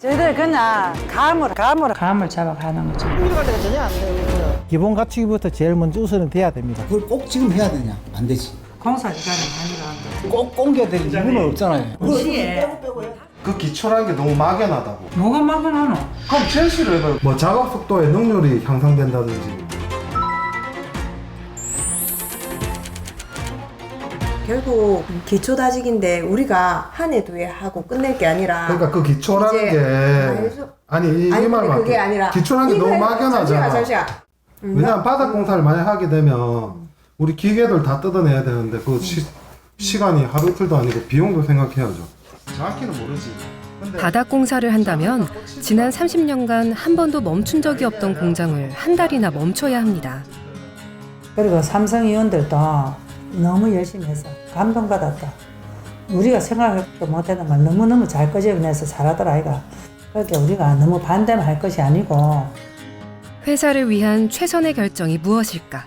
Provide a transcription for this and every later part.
저희들 그냥 감을 감을 감을 잡아가는 거죠. 기본 가치부터 제일 먼저 우선은 돼야 됩니다. 그걸 꼭 지금 해야 되냐? 안 되지. 공사 기간이 아니라 꼭 옮겨야 될 이유는 없잖아요. 시에 그 기초라는 게 너무 막연하다고. 뭐가 막연하노? 그럼 제시를 해봐요. 뭐 작업 속도의 능률이 향상된다든지. 결국 기초 다직인데 우리가 한 해 두 해 하고 끝낼 게 아니라 그러니까 그 기초라는 이제 게 말해서- 아니 이, 아니 이말 근데 맞 그게 아니라 기초라는 게 이거 너무 해- 막연하잖아. 잠시만 잠시만 음, 왜냐면 바닥 공사를 많이 하게 되면 우리 기계들 다 뜯어내야 되는데 그 시, 시간이 하루 이틀도 아니고 비용도 생각해야죠. 정확히는 모르지. 근데 바닥 공사를 한다면 지난 30년간 한 번도 멈춘 적이 없던 공장을 한 달이나 멈춰야 합니다. 그리고 삼성 의원들도 너무 열심히 해서 감동받았다. 우리가 생각도 못했던 걸 너무너무 잘 끄집어내서 잘하더라 아이가. 그러니까 우리가 너무 반대만 할 것이 아니고 회사를 위한 최선의 결정이 무엇일까?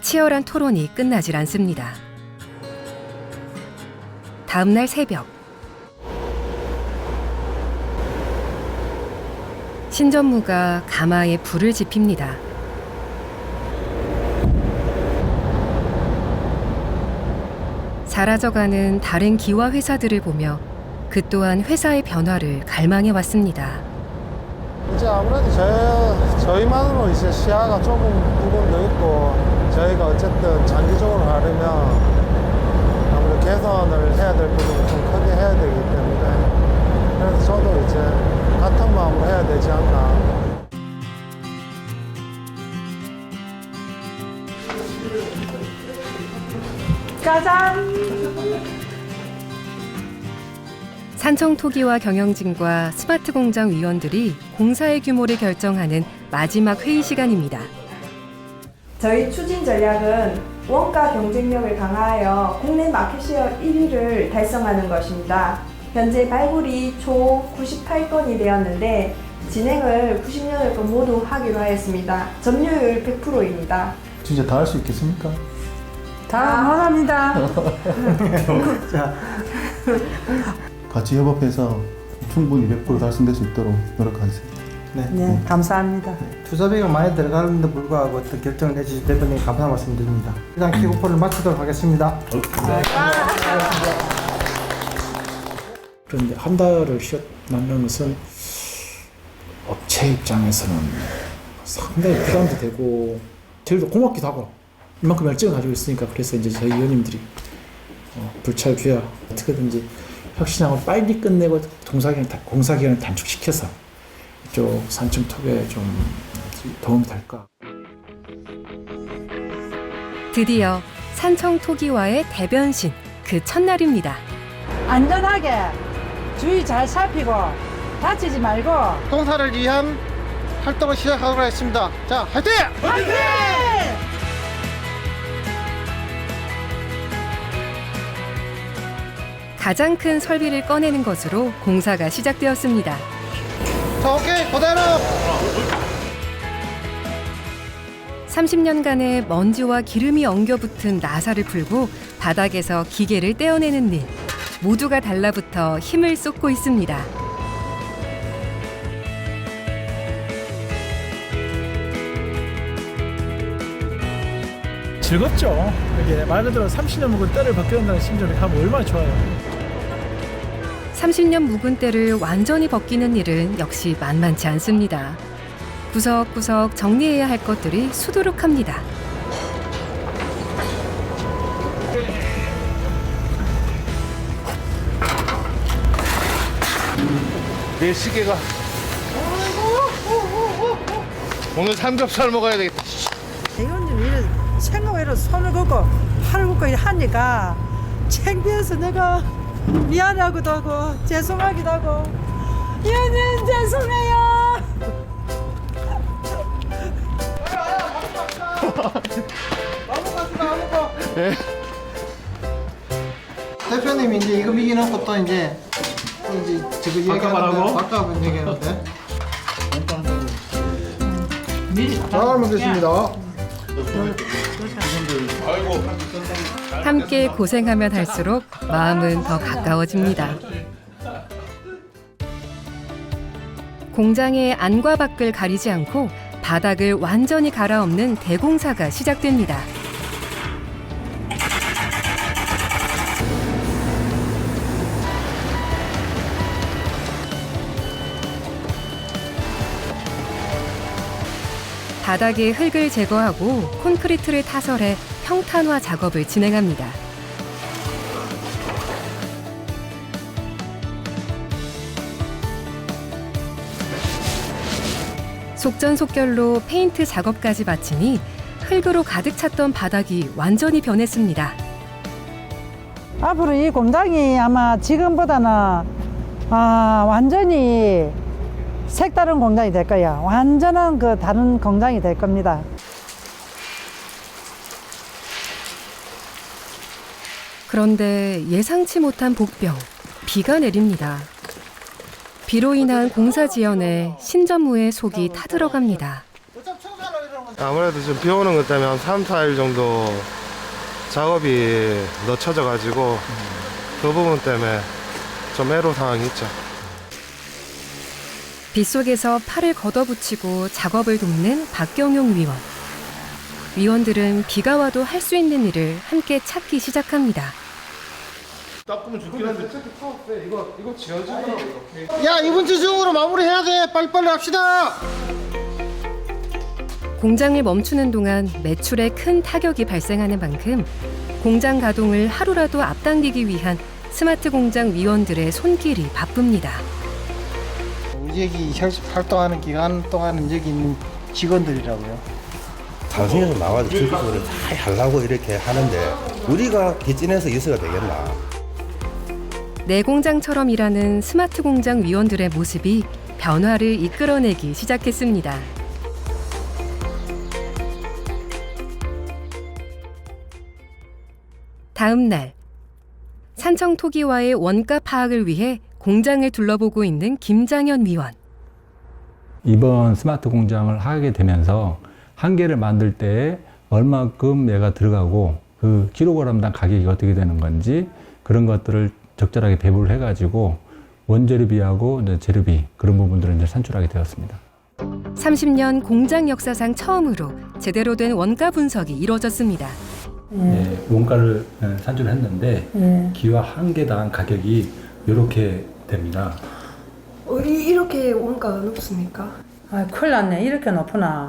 치열한 토론이 끝나질 않습니다. 다음 날 새벽 신전무가 가마에 불을 지핍니다. 사라져가는 다른 기와 회사들을 보며 그 또한 회사의 변화를 갈망해 왔습니다. 이제 아무래도 저희, 저희만으로 이제 시야가 좁은 부분도 있고 저희가 어쨌든 장기적으로 가려면 아무래도 개선을 해야 될 부분을 좀 크게 해야 되기 때문에 그래서 저도 이제 같은 마음으로 해야 되지 않나 산청 토기와 경영진과 스마트 공장 위원들이 공사의 규모를 결정하는 마지막 회의 시간입니다. 저희 추진 전략은 원가 경쟁력을 강화하여 국내 마켓 셰어 1위를 달성하는 것입니다. 현재 발굴이 초 98건이 되었는데 진행을 90년을 건 모두 하기로 하였습니다. 점유율 100%입니다. 진짜 다 할 수 있겠습니까? 다 원합니다. 같이 협업해서 충분히 100% 달성될 수 있도록 노력하겠습니다. 네, 감사합니다. 투자비가 많이 들어가는데 불구하고 어떤 결정을 해주신 대표님 감사 말씀드립니다. 일단 기고포를 마치도록 하겠습니다. 그런데 한 달을 쉬었다는 것은 업체 입장에서는 상당히 부담도 되고 저희도 고맙기도 하고 이만큼 열정을 가지고 있으니까 그래서 이제 저희 의원님들이 어, 불찰 귀야 어떻게든지 혁신하고 빨리 끝내고 공사기간 공사기간을 단축시켜서 이쪽 산청 톡에 좀 도움이 될까. 드디어 산청 토기와의 대변신 그 첫날입니다. 안전하게 주의 잘 살피고 다치지 말고 공사를 위한 활동을 시작하도록 하겠습니다. 자, 화이팅! 가장 큰 설비를 꺼내는 것으로 공사가 시작되었습니다. 자, 오케이, 그대로! 30년간의 먼지와 기름이 엉겨붙은 나사를 풀고 바닥에서 기계를 떼어내는 일. 모두가 달라붙어 힘을 쏟고 있습니다. 즐겁죠. 이게 말 그대로 30년 묵은 때를 벗겨낸다는 심정이 하면 얼마나 좋아요. 30년 묵은 때를 완전히 벗기는 일은 역시 만만치 않습니다. 구석구석 정리해야 할 것들이 수두룩합니다. 내 시계가 오늘 삼겹살 먹어야 되겠다 좀 이런 생각외로 손을 걷고 팔을 걷고 하니까 창피해서 내가 미안하기도 하고 죄송하기도 하고. 얘는 죄송해요. 대표님 이제 이거 미기놓고 또 이제 또 이제 지금 얘기하는데 바꿔 얘기하는데. 잘 먹겠습니다. 함께 고생하면 할수록 마음은 더 가까워집니다. 공장의 안과 밖을 가리지 않고 바닥을 완전히 갈아엎는 대공사가 시작됩니다. 바닥의 흙을 제거하고 콘크리트를 타설해 평탄화 작업을 진행합니다. 속전속결로 페인트 작업까지 마치니 흙으로 가득 찼던 바닥이 완전히 변했습니다. 앞으로 이 공장이 아마 지금보다는 아, 완전히 색다른 공장이 될 거야. 완전한 그 다른 공장이 될 겁니다. 그런데 예상치 못한 복병, 비가 내립니다. 비로 인한 공사 지연에 신전무의 속이 타들어갑니다. 아무래도 지금 비 오는 것 때문에 한 3, 4일 정도 작업이 늦춰져 가지고 그 부분 때문에 좀 애로 사항이 있죠. 빗속에서 팔을 걷어붙이고 작업을 돕는 박경용 위원. 위원들은 비가 와도 할 수 있는 일을 함께 찾기 시작합니다. 닦으면 좋긴 한데 이거 이거 지어지더라고 야 이번 주 중으로 마무리해야 돼. 빨리빨리 합시다. 공장을 멈추는 동안 매출에 큰 타격이 발생하는 만큼 공장 가동을 하루라도 앞당기기 위한 스마트 공장 위원들의 손길이 바쁩니다. 여기 혈- 활동하는 기간 동안은 여기 있는 직원들이라고요. 단순해서 나와서 저기서를 다 하려고 이렇게 하는데 우리가 개진해서 있어야 되겠나? 내 공장처럼 일하는 스마트 공장 위원들의 모습이 변화를 이끌어내기 시작했습니다. 다음 날 산청 토기와의 원가 파악을 위해 공장을 둘러보고 있는 김장현 위원. 이번 스마트 공장을 하게 되면서 한 개를 만들 때 얼마큼 얘가 들어가고 그 킬로그램당 가격이 어떻게 되는 건지 그런 것들을 적절하게 배분을 해가지고 원재료비하고 이제 재료비 그런 부분들을 이제 산출하게 되었습니다. 30년 공장 역사상 처음으로 제대로 된 원가 분석이 이루어졌습니다. 예, 원가를 예, 산출했는데 예. 기와 한 개당 가격이 이렇게 됩니다. 이렇게 원가가 높습니까? 아, 큰일 났네. 이렇게 높구나.